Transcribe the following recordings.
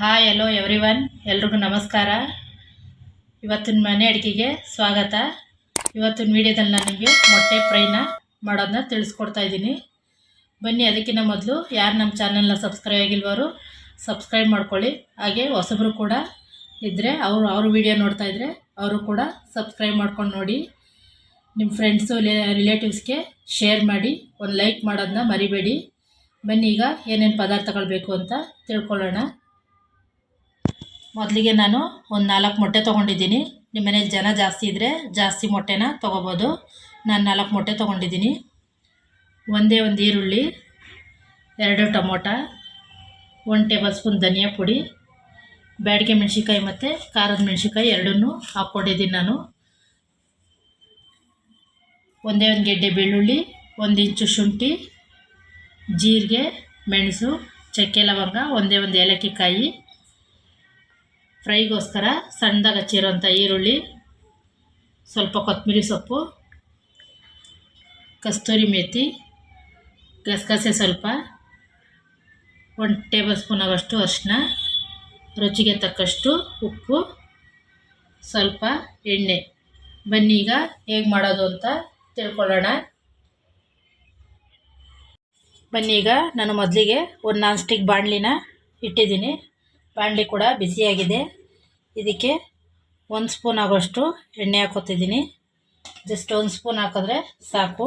Hi hello every one ಎಲ್ರಿಗೂ ನಮಸ್ಕಾರ. ಇವತ್ತಿನ ಮನೆ ಅಡುಗೆಗೆ ಸ್ವಾಗತ. ಇವತ್ತಿನ ವಿಡಿಯೋದಲ್ಲಿ ನಾನು ನಿಮಗೆ ಮೊಟ್ಟೆ ಫ್ರೈನ ಮಾಡೋದನ್ನ ತಿಳಿಸ್ಕೊಡ್ತಾ ಇದ್ದೀನಿ. ಬನ್ನಿ ಅದಕ್ಕಿಂತ ಮೊದಲು ಯಾರು ನಮ್ಮ ಚಾನಲ್ನ ಸಬ್ಸ್ಕ್ರೈಬ್ ಆಗಿಲ್ವರು ಸಬ್ಸ್ಕ್ರೈಬ್ ಮಾಡ್ಕೊಳ್ಳಿ. ಹಾಗೆ ಹೊಸಬ್ರು ಕೂಡ ಇದ್ದರೆ ಅವರು ಅವ್ರ ವಿಡಿಯೋ ನೋಡ್ತಾ ಇದ್ದರೆ ಅವರು ಕೂಡ ಸಬ್ಸ್ಕ್ರೈಬ್ ಮಾಡ್ಕೊಂಡು ನೋಡಿ. ನಿಮ್ಮ ಫ್ರೆಂಡ್ಸು ರಿಲೇಟಿವ್ಸ್ಗೆ ಶೇರ್ ಮಾಡಿ, ಒಂದು ಲೈಕ್ ಮಾಡೋದನ್ನ ಮರಿಬೇಡಿ. ಬನ್ನಿ ಈಗ ಏನೇನು ಪದಾರ್ಥಗಳು ಬೇಕು ಅಂತ ತಿಳ್ಕೊಳ್ಳೋಣ. ಮೊದಲಿಗೆ ನಾನು ಒಂದು ನಾಲ್ಕು ಮೊಟ್ಟೆ ತೊಗೊಂಡಿದ್ದೀನಿ. ನಿಮ್ಮ ಮನೇಲಿ ಜನ ಜಾಸ್ತಿ ಇದ್ದರೆ ಜಾಸ್ತಿ ಮೊಟ್ಟೆನ ತೊಗೋಬೋದು. ನಾನು ನಾಲ್ಕು ಮೊಟ್ಟೆ ತೊಗೊಂಡಿದ್ದೀನಿ. ಒಂದೇ ಒಂದು ಈರುಳ್ಳಿ, ಎರಡು ಟೊಮೊಟ, ಒಂದು ಟೇಬಲ್ ಸ್ಪೂನ್ ಧನಿಯಾ ಪುಡಿ, ಬ್ಯಾಡಿಗೆ ಮೆಣಸಿನ್ಕಾಯಿ ಮತ್ತು ಖಾರದ ಮೆಣಸಿನ್ಕಾಯಿ ಎರಡನ್ನೂ ಹಾಕ್ಕೊಂಡಿದ್ದೀನಿ ನಾನು. ಒಂದೇ ಒಂದು ಗೆಡ್ಡೆ ಬೆಳ್ಳುಳ್ಳಿ, ಒಂದು ಇಂಚು ಶುಂಠಿ, ಜೀರಿಗೆ, ಮೆಣಸು, ಚಕ್ಕೆ, ಲವಂಗ, ಒಂದೇ ಒಂದು ಏಲಕ್ಕಿ ಕಾಯಿ ಫ್ರೈಗೋಸ್ಕರ ಸಣ್ಣದಾಗಿ ಹಚ್ಚಿರೋಂಥ ಈರುಳ್ಳಿ, ಸ್ವಲ್ಪ ಕೊತ್ತಂಬರಿ ಸೊಪ್ಪು, ಕಸ್ತೂರಿ ಮೇಥಿ ಗಸಗಸೆ ಸ್ವಲ್ಪ, ಒಂದು ಟೇಬಲ್ ಸ್ಪೂನ್ ಆಗೋಷ್ಟು ಅರಿಶಿನ ರುಚಿಗೆ ತಕ್ಕಷ್ಟು ಉಪ್ಪು, ಸ್ವಲ್ಪ ಎಣ್ಣೆ. ಬನ್ನಿ ಈಗ ಹೇಗೆ ಮಾಡೋದು ಅಂತ ತಿಳ್ಕೊಳ್ಳೋಣ. ಬನ್ನಿ ಈಗ ನಾನು ಮೊದಲಿಗೆ ಒಂದು ನಾನ್ ಸ್ಟಿಕ್ ಬಾಣಲಿನ ಇಟ್ಟಿದ್ದೀನಿ. ಬಾಣಲಿ ಕೂಡ ಬಿಸಿಯಾಗಿದೆ ಇದಕ್ಕೆ ಒಂದು ಸ್ಪೂನ್ ಆಗೋಷ್ಟು ಎಣ್ಣೆ ಹಾಕೋತಿದ್ದೀನಿ ಜಸ್ಟ್ ಒಂದು ಸ್ಪೂನ್ ಹಾಕಿದ್ರೆ ಸಾಕು.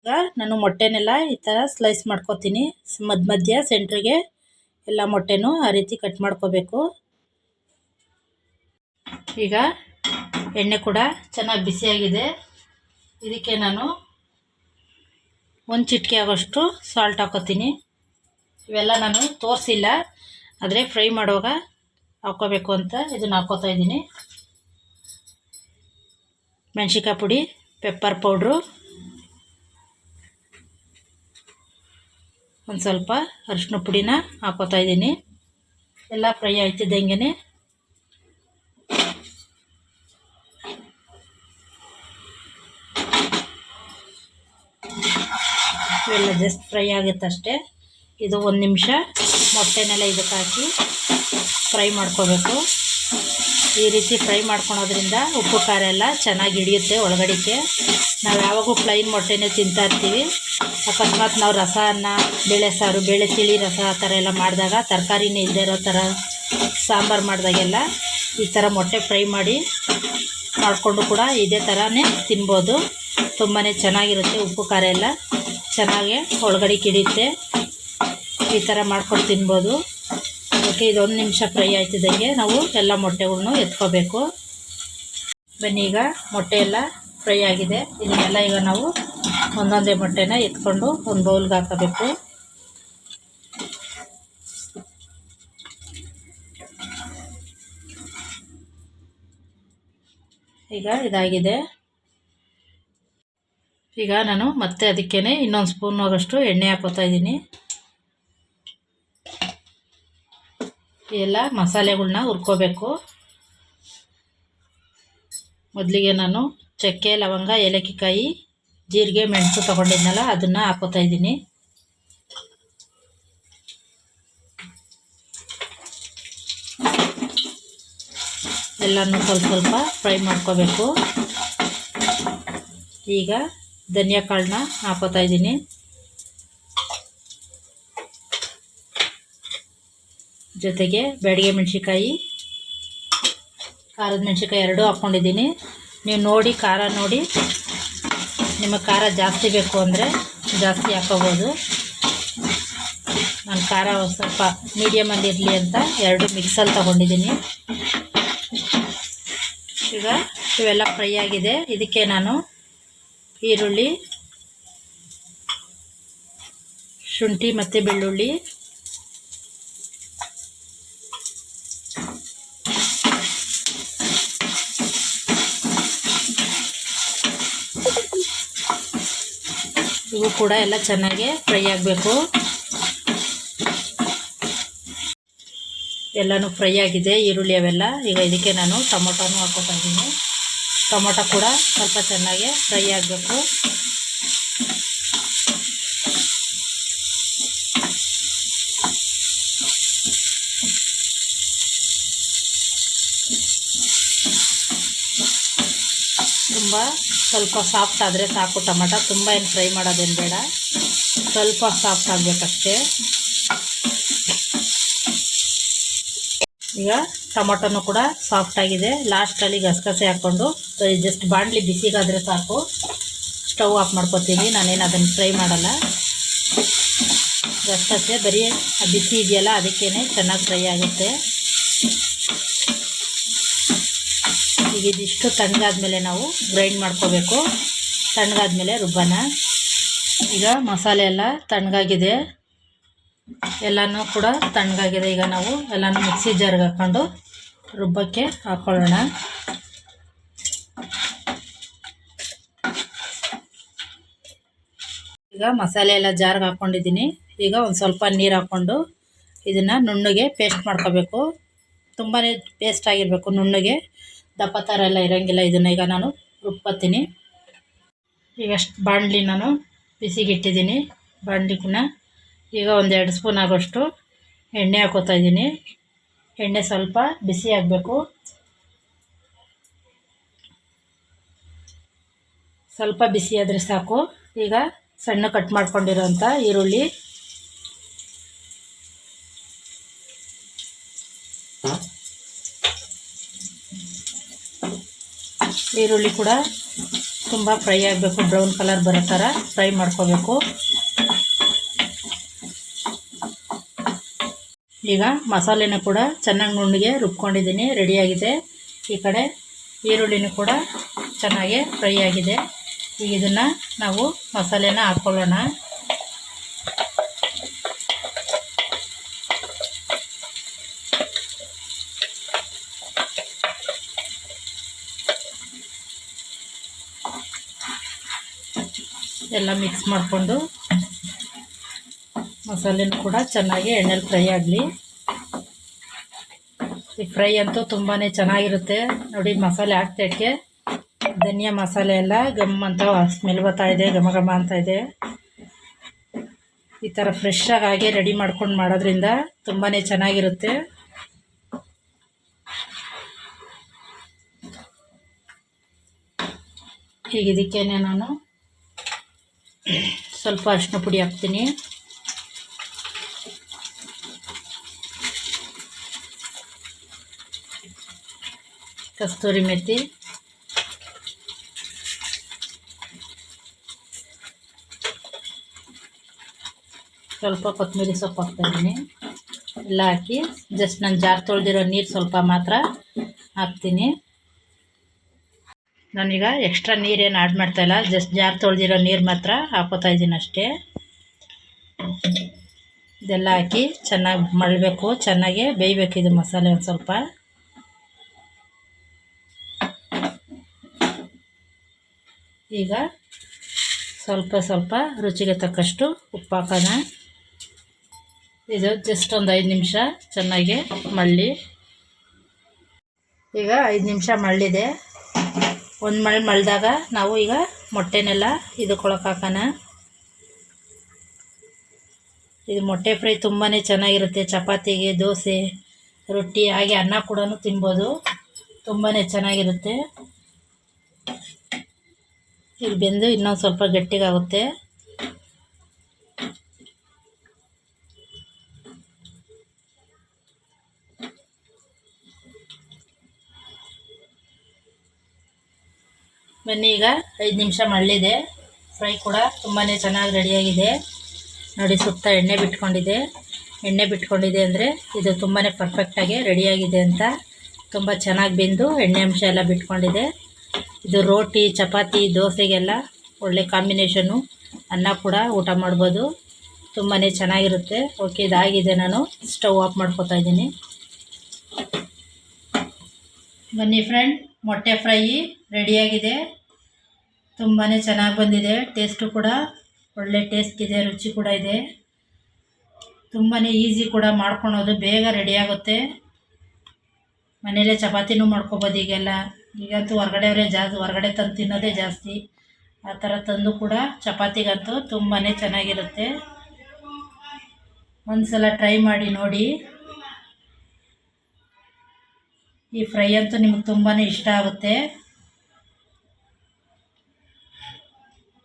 ಈಗ ನಾನು ಮೊಟ್ಟೆನೆಲ್ಲ ಈ ಥರ ಸ್ಲೈಸ್ ಮಾಡ್ಕೋತೀನಿ. ಮಧ್ಯ ಮಧ್ಯ ಸೆಂಟ್ರಿಗೆ ಎಲ್ಲ ಮೊಟ್ಟೆನೂ ಆ ರೀತಿ ಕಟ್ ಮಾಡ್ಕೋಬೇಕು. ಈಗ ಎಣ್ಣೆ ಕೂಡ ಚೆನ್ನಾಗಿ ಬಿಸಿಯಾಗಿದೆ ಇದಕ್ಕೆ ನಾನು ಒಂದು ಚಿಟಿಕೆ ಆಗೋಷ್ಟು ಸಾಲ್ಟ್ ಹಾಕೋತೀನಿ. ಇವೆಲ್ಲ ನಾನು ತೋರಿಸಿಲ್ಲ. ಆದರೆ ಫ್ರೈ ಮಾಡುವಾಗ ಹಾಕ್ಕೋಬೇಕು ಅಂತ ಇದನ್ನು ಹಾಕ್ಕೋತಾ ಇದ್ದೀನಿ. ಮೆಣಸಿಕಾಯಿ ಪುಡಿ ಪೆಪ್ಪರ್ ಪೌಡ್ರು ಒಂದು ಸ್ವಲ್ಪ ಅರಿಶಿನ ಪುಡಿನ ಹಾಕೋತಾ ಇದ್ದೀನಿ. ಎಲ್ಲ ಫ್ರೈ ಆಯ್ತಿದ್ದಂಗೆ ಇವೆಲ್ಲ ಜಸ್ಟ್ ಫ್ರೈ ಆಗುತ್ತೆ ಅಷ್ಟೇ ಇದು ಒಂದು ನಿಮಿಷ ಮೊಟ್ಟೆನೆಲ್ಲ ಇದಕ್ಕೆ ಹಾಕಿ ಫ್ರೈ ಮಾಡ್ಕೋಬೇಕು. ಈ ರೀತಿ ಫ್ರೈ ಮಾಡ್ಕೊಳೋದ್ರಿಂದ ಉಪ್ಪು ಖಾರ ಎಲ್ಲ ಚೆನ್ನಾಗಿ ಹಿಡಿಯುತ್ತೆ ಒಳಗಡೆಗೆ. ನಾವು ಯಾವಾಗೂ ಪ್ಲೈನ್ ಮೊಟ್ಟೆನೇ ತಿಂತಾ ಇರ್ತೀವಿ. ಅಕಸ್ಮಾತ್ ನಾವು ರಸ ಅನ್ನ, ಬೇಳೆ ಸಾರು, ಬೇಳೆ ತಿಳಿ ರಸ ಆ ಥರ ಎಲ್ಲ ಮಾಡಿದಾಗ ತರಕಾರಿನೇ ಇಲ್ಲದೆ ಇರೋ ಥರ ಸಾಂಬಾರು ಮಾಡಿದಾಗೆಲ್ಲ ಈ ಥರ ಮೊಟ್ಟೆ ಫ್ರೈ ಮಾಡಿ ಮಾಡಿಕೊಂಡು ಕೂಡ ಇದೇ ಥರನೇ ತಿನ್ಬೋದು. ತುಂಬಾ ಚೆನ್ನಾಗಿರುತ್ತೆ ಉಪ್ಪು ಖಾರ ಎಲ್ಲ. ಚೆನ್ನಾಗಿ ಒಳಗಡೆ ಕಿಡಿಯುತ್ತೆ ಈ ಥರ ಮಾಡ್ಕೊಂಡು ತಿನ್ಬೋದು. ಅದಕ್ಕೆ ಇದೊಂದು ನಿಮಿಷ ಫ್ರೈ ಆಯ್ತಿದ್ದಂಗೆ ನಾವು ಎಲ್ಲ ಮೊಟ್ಟೆಗಳ್ನು ಎತ್ಕೋಬೇಕು. ಬನ್ನಿ ಈಗ ಮೊಟ್ಟೆ ಎಲ್ಲ ಫ್ರೈ ಆಗಿದೆ. ಇದನ್ನೆಲ್ಲ ಈಗ ನಾವು ಒಂದೊಂದೇ ಮೊಟ್ಟೆನ ಎತ್ಕೊಂಡು ಒಂದು ಬೌಲ್ಗೆ ಹಾಕಬೇಕು. ಈಗ ಇದಾಗಿದೆ. ಈಗ ನಾನು ಮತ್ತೆ ಅದಕ್ಕೇ ಇನ್ನೊಂದು ಸ್ಪೂನ್ ಆಗೋಷ್ಟು ಎಣ್ಣೆ ಹಾಕೋತಾ ಇದ್ದೀನಿ. ಎಲ್ಲ ಮಸಾಲೆಗಳನ್ನ ಹುರ್ಕೋಬೇಕು. ಮೊದಲಿಗೆ ನಾನು ಚಕ್ಕೆ, ಲವಂಗ, ಏಲಕ್ಕಿಕಾಯಿ, ಜೀರಿಗೆ, ಮೆಣಸು ತೊಗೊಂಡಿದ್ನಲ್ಲ, ಅದನ್ನು ಹಾಕೋತಾ ಇದ್ದೀನಿ. ಎಲ್ಲನೂ ಸ್ವಲ್ಪ ಸ್ವಲ್ಪ ಫ್ರೈ ಮಾಡ್ಕೋಬೇಕು. ಈಗ ಧನಿಯಾ ಕಾಳನ್ನ ಹಾಕೋತಾ ಇದ್ದೀನಿ. ಜೊತೆಗೆ ಬ್ಯಾಡಿಗೆ ಮೆಣಸಿಕಾಯಿ ಖಾರದ ಮೆಣಸಿಕಾಯಿ ಎರಡೂ ಹಾಕ್ಕೊಂಡಿದ್ದೀನಿ. ನೀವು ನೋಡಿ, ಖಾರ ನೋಡಿ. ನಿಮಗೆ ಖಾರ ಜಾಸ್ತಿ ಬೇಕು ಅಂದರೆ ಜಾಸ್ತಿ ಹಾಕೋಬೋದು. ನಾನು ಖಾರ ಸ್ವಲ್ಪ ಮೀಡಿಯಮಲ್ಲಿ ಇರಲಿ ಅಂತ ಎರಡು ಮಿಕ್ಸಲ್ಲಿ ತಗೊಂಡಿದ್ದೀನಿ. ಈಗ ಇವೆಲ್ಲ ಫ್ರೈ ಆಗಿದೆ. ಇದಕ್ಕೆ ನಾನು ಈರುಳ್ಳಿ, ಶುಂಠಿ ಮತ್ತು ಬೆಳ್ಳುಳ್ಳಿ, ಇವು ಕೂಡ ಎಲ್ಲ ಚೆನ್ನಾಗಿ ಫ್ರೈ ಆಗಬೇಕು. ಎಲ್ಲನೂ ಫ್ರೈ ಆಗಿದೆ, ಈರುಳ್ಳಿ ಅವೆಲ್ಲ. ಈಗ ಇದಕ್ಕೆ ನಾನು ಟೊಮೊಟೊನೂ ಹಾಕೋತಾ ಇದ್ದೀನಿ. ಟೊಮೊಟೊ ಕೂಡ ಸ್ವಲ್ಪ ಚೆನ್ನಾಗಿ ಫ್ರೈ ಆಗಬೇಕು. ತುಂಬ ಸ್ವಲ್ಪ ಸಾಫ್ಟ್ ಆದರೆ ಸಾಕು ಟೊಮೊಟೊ. ತುಂಬ ಏನು ಫ್ರೈ ಮಾಡೋದೇನು ಬೇಡ. ಸ್ವಲ್ಪ ಸಾಫ್ಟ್ ಆಗಬೇಕಷ್ಟೇ. ಈಗ ಟೊಮಟೊನು ಕೂಡ ಸಾಫ್ಟ್ ಆಗಿದೆ. ಲಾಸ್ಟಲ್ಲಿ ಗಸಗಸೆ ಹಾಕ್ಕೊಂಡು ಜಸ್ಟ್ ಬಾಣಲಿ ಬಿಸಿಗಾದರೆ ಸಾಕು. ಸ್ಟವ್ ಆಫ್ ಮಾಡ್ಕೊತೀನಿ ನಾನೇನು ಅದನ್ನು ಫ್ರೈ ಮಾಡಲ್ಲ. ಗಸಗಸೆ ಬರೀ ಬಿಸಿ ಇದೆಯಲ್ಲ ಅದಕ್ಕೇ ಚೆನ್ನಾಗಿ ಫ್ರೈ ಆಗುತ್ತೆ. ಈಗ ಇದಿಷ್ಟು ತಣ್ಣಗಾದ್ಮೇಲೆ ನಾವು ಗ್ರೈಂಡ್ ಮಾಡ್ಕೋಬೇಕು. ತಣ್ಣಗಾದ್ಮೇಲೆ ರುಬ್ಬನ. ಈಗ ಮಸಾಲೆ ಎಲ್ಲ ತಣ್ಣಗಾಗಿದೆ. ಎಲ್ಲನೂ ಕೂಡ ತಣ್ಣಗಾಗಿದೆ. ಈಗ ನಾವು ಎಲ್ಲನೂ ಮಿಕ್ಸಿ ಜಾರ್ಗೆ ಹಾಕ್ಕೊಂಡು ರುಬ್ಬಕ್ಕೆ ಹಾಕ್ಕೊಳ್ಳೋಣ ಈಗ ಮಸಾಲೆ ಎಲ್ಲ ಜಾರ್ಗೆ ಹಾಕ್ಕೊಂಡಿದ್ದೀನಿ. ಈಗ ಒಂದು ಸ್ವಲ್ಪ ನೀರು ಹಾಕ್ಕೊಂಡು ಇದನ್ನು ನುಣ್ಣಗೆ ಪೇಸ್ಟ್ ಮಾಡ್ಕೋಬೇಕು. ತುಂಬಾ ಪೇಸ್ಟ್ ಆಗಿರಬೇಕು ನುಣ್ಣಗೆ. ದಪ್ಪ ಥರ ಎಲ್ಲ ಇರೋಂಗಿಲ್ಲ ಇದನ್ನು ಈಗ ನಾನು ರುಬ್ಕೊತೀನಿ. ಈಗ ಅಷ್ಟು ಬಾಣಲಿ ನಾನು ಬಿಸಿಗಿಟ್ಟಿದ್ದೀನಿ. ಇಟ್ಟಿದ್ದೀನಿ ಈಗ ಈಗ ಒಂದೆರಡು ಸ್ಪೂನ್ ಆಗೋಷ್ಟು ಎಣ್ಣೆ ಹಾಕೋತಾ ಇದ್ದೀನಿ. ಎಣ್ಣೆ ಸ್ವಲ್ಪ ಬಿಸಿ ಆಗಬೇಕು. ಸ್ವಲ್ಪ ಬಿಸಿ ಆದರೆ ಸಾಕು. ಈಗ ಸಣ್ಣ ಕಟ್ ಮಾಡ್ಕೊಂಡಿರೋಂಥ ಈರುಳ್ಳಿ. ಈರುಳ್ಳಿ ಕೂಡ ತುಂಬ ಫ್ರೈ ಆಗಬೇಕು. ಬ್ರೌನ್ ಕಲರ್ ಬರೋ ಥರ ಫ್ರೈ ಮಾಡ್ಕೋಬೇಕು. ಈಗ ಮಸಾಲೆನ ಕೂಡ ಚೆನ್ನಾಗಿ ನುಣ್ಣಗೆ ರುಬ್ಕೊಂಡಿದ್ದೀನಿ ರೆಡಿಯಾಗಿದೆ ಈ ಕಡೆ ಈರುಳ್ಳಿನೂ ಕೂಡ ಚೆನ್ನಾಗಿ ಫ್ರೈ ಆಗಿದೆ. ಈಗ ಇದನ್ನು ನಾವು ಮಸಾಲೆನ ಹಾಕ್ಕೊಳ್ಳೋಣ ಎಲ್ಲ ಮಿಕ್ಸ್ ಮಾಡಿಕೊಂಡು ಮಸಾಲೆನೂ ಕೂಡ ಚೆನ್ನಾಗಿ ಎಣ್ಣೆಲಿ ಫ್ರೈ ಆಗಲಿ. ಈ ಫ್ರೈ ಅಂತೂ ತುಂಬಾ ಚೆನ್ನಾಗಿರುತ್ತೆ. ನೋಡಿ, ಮಸಾಲೆ ಹಾಕ್ತಕ್ಕೆ ಧನಿಯಾ ಮಸಾಲೆ ಎಲ್ಲ ಗಮ್ ಅಂತ ಸ್ಮೆಲ್ ಬರ್ತಾ ಇದೆ, ಘಮ ಘಮ ಅಂತ ಇದೆ. ಈ ಥರ ಫ್ರೆಶ್ ಹಾಗೆ ರೆಡಿ ಮಾಡ್ಕೊಂಡು ಮಾಡೋದ್ರಿಂದ ತುಂಬಾ ಚೆನ್ನಾಗಿರುತ್ತೆ. ಈಗ ಇದಕ್ಕೇನೆ ನಾನು ಸ್ವಲ್ಪ ಅರಿಶಿನ ಪುಡಿ ಹಾಕ್ತೀನಿ. ಕಸ್ತೂರಿ ಮೆಥಿ ಸ್ವಲ್ಪ ಕೊತ್ತಂಬರಿ ಸೊಪ್ಪು ಹಾಕ್ತಾಯಿದ್ದೀನಿ ಎಲ್ಲ ಹಾಕಿ ಜಸ್ಟ್ ನಾನು ಜಾರ್ ತೊಳೆದಿರೋ ನೀರು ಸ್ವಲ್ಪ ಮಾತ್ರ ಹಾಕ್ತೀನಿ. ನಾನೀಗ ಎಕ್ಸ್ಟ್ರಾ ನೀರೇನು ಆ್ಯಡ್ ಮಾಡ್ತಾಯಿಲ್ಲ ಜಸ್ಟ್ ಜಾರ್ ತೊಳೆದಿರೋ ನೀರು ಮಾತ್ರ ಹಾಕೋತಾ ಇದ್ದೀನಿ ಅಷ್ಟೇ. ಇದೆಲ್ಲ ಹಾಕಿ ಚೆನ್ನಾಗಿ ಮಳಬೇಕು ಚೆನ್ನಾಗಿ ಬೇಯಬೇಕು ಇದು ಮಸಾಲೆ ಒಂದು ಸ್ವಲ್ಪ. ಈಗ ಸ್ವಲ್ಪ ಸ್ವಲ್ಪ ರುಚಿಗೆ ತಕ್ಕಷ್ಟು ಉಪ್ಪು ಹಾಕೋಣ. ಇದು ಜಸ್ಟ್ ಒಂದು ಐದು ನಿಮಿಷ ಚೆನ್ನಾಗಿ ಮಳ್ಳಿ. ಈಗ ಐದು ನಿಮಿಷ ಮಳ್ಳಿದೆ. ಒಂದು ಮಳೆ ಮಳ್ದಾಗ ನಾವು ಈಗ ಮೊಟ್ಟೆನೆಲ್ಲ ಇದಕ್ಕೊಳಕ್ಕೆ ಹಾಕೋಣ. ಇದು ಮೊಟ್ಟೆ ಫ್ರೈ ತುಂಬಾ ಚೆನ್ನಾಗಿರುತ್ತೆ. ಚಪಾತಿಗೆ, ದೋಸೆ, ರೊಟ್ಟಿ, ಹಾಗೆ ಅನ್ನ ಕೂಡ ತಿನ್ಬೋದು. ತುಂಬಾ ಚೆನ್ನಾಗಿರುತ್ತೆ. ಇದು ಬೆಂದು ಇನ್ನೊಂದು ಸ್ವಲ್ಪ ಗಟ್ಟಿಗಾಗುತ್ತೆ. ಬನ್ನಿ ಈಗ ಐದು ನಿಮಿಷ ಮಳ್ಳಿದೆ. ಫ್ರೈ ಕೂಡ ತುಂಬಾ ಚೆನ್ನಾಗಿ ರೆಡಿಯಾಗಿದೆ. ನೋಡಿ ಸುತ್ತ ಎಣ್ಣೆ ಬಿಟ್ಕೊಂಡಿದೆ. ಎಣ್ಣೆ ಬಿಟ್ಕೊಂಡಿದೆ ಅಂದರೆ ಇದು ತುಂಬಾ ಪರ್ಫೆಕ್ಟಾಗಿ ರೆಡಿಯಾಗಿದೆ ಅಂತ. ತುಂಬ ಚೆನ್ನಾಗಿ ಬೆಂದು ಎಣ್ಣೆ ಅಂಶ ಎಲ್ಲ ಬಿಟ್ಕೊಂಡಿದೆ. ಇದು ರೋಟಿ, ಚಪಾತಿ, ದೋಸೆಗೆಲ್ಲ ಒಳ್ಳೆ ಕಾಂಬಿನೇಷನು ಅನ್ನ ಕೂಡ ಊಟ ಮಾಡ್ಬೋದು. ತುಂಬಾ ಚೆನ್ನಾಗಿರುತ್ತೆ. ಓಕೆ, ಇದಾಗಿದೆ. ನಾನು ಸ್ಟವ್ ಆಫ್ ಮಾಡ್ಕೋತಾ ಇದ್ದೀನಿ. ಬನ್ನಿ ಫ್ರೆಂಡ್ ಮೊಟ್ಟೆ ಫ್ರೈ ರೆಡಿಯಾಗಿದೆ. ತುಂಬಾ ಚೆನ್ನಾಗಿ ಬಂದಿದೆ. ಟೇಸ್ಟು ಕೂಡ ಒಳ್ಳೆ ಟೇಸ್ಟ್ ಇದೆ, ರುಚಿ ಕೂಡ ಇದೆ. ತುಂಬಾ ಈಸಿ ಕೂಡ ಮಾಡ್ಕೊಳೋದು ಬೇಗ ರೆಡಿಯಾಗುತ್ತೆ ಮನೇಲೇ ಚಪಾತಿನೂ ಮಾಡ್ಕೊಬೋದು ಈಗೆಲ್ಲ. ಈಗಂತೂ ಹೊರಗಡೆಯವರೇ ಜಾಸ್ತಿ ಹೊರಗಡೆ ತಂದು ತಿನ್ನೋದೇ ಜಾಸ್ತಿ. ಆ ಥರ ತಂದು ಕೂಡ ಚಪಾತಿಗಂತೂ ತುಂಬಾ ಚೆನ್ನಾಗಿರುತ್ತೆ. ಒಂದು ಸಲ ಟ್ರೈ ಮಾಡಿ ನೋಡಿ. ಈ ಫ್ರೈ ಅಂತೂ ನಿಮಗೆ ತುಂಬಾ ಇಷ್ಟ ಆಗುತ್ತೆ.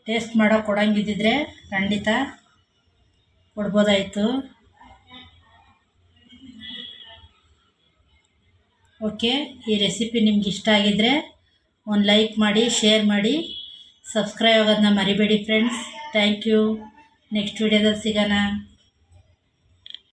ಟೇಸ್ಟ್ ಮಾಡೋ ಕೊಡಂಗಿದ್ದಿದ್ರೆ ಖಂಡಿತ ಕೊಡ್ಬೋದಾಯಿತು. ಓಕೆ? ಈ ರೆಸಿಪಿ ನಿಮ್ಗೆ ಇಷ್ಟ ಆಗಿದ್ದರೆ ಒಂದು ಲೈಕ್ ಮಾಡಿ ಶೇರ್ ಮಾಡಿ ಸಬ್ಸ್ಕ್ರೈಬ್ ಆಗೋದನ್ನ ಮರಿಬೇಡಿ ಫ್ರೆಂಡ್ಸ್ ಥ್ಯಾಂಕ್ ಯು ನೆಕ್ಸ್ಟ್ ವಿಡಿಯೋದಲ್ಲಿ ಸಿಗೋಣ.